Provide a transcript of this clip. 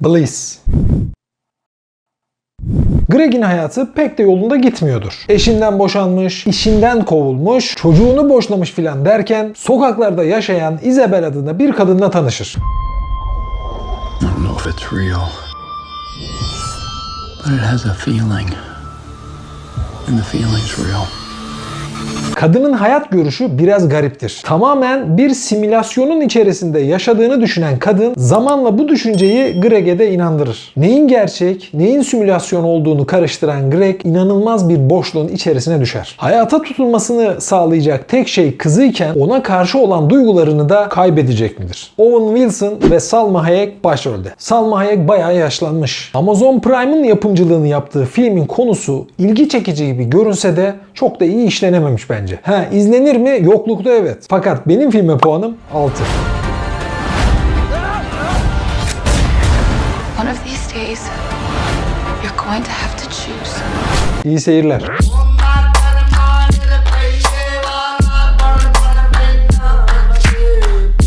Bliss. Greg'in hayatı pek de yolunda gitmiyordur. Eşinden boşanmış, işinden kovulmuş, çocuğunu boşlamış filan derken sokaklarda yaşayan Isabel adında bir kadınla tanışır. But it has a feeling. And the feeling's real. Kadının hayat görüşü biraz gariptir. Tamamen bir simülasyonun içerisinde yaşadığını düşünen kadın zamanla bu düşünceyi Greg'e de inandırır. Neyin gerçek, neyin simülasyon olduğunu karıştıran Greg inanılmaz bir boşluğun içerisine düşer. Hayata tutunmasını sağlayacak tek şey kızıyken ona karşı olan duygularını da kaybedecek midir? Owen Wilson ve Salma Hayek başrolde. Salma Hayek bayağı yaşlanmış. Amazon Prime'ın yapımcılığını yaptığı filmin konusu ilgi çekici gibi görünse de çok da iyi işlenememiş bence. Ha izlenir mi? Yoklukta evet. Fakat benim filme puanım 6. One of these days, you're going to have to choose. İyi seyirler.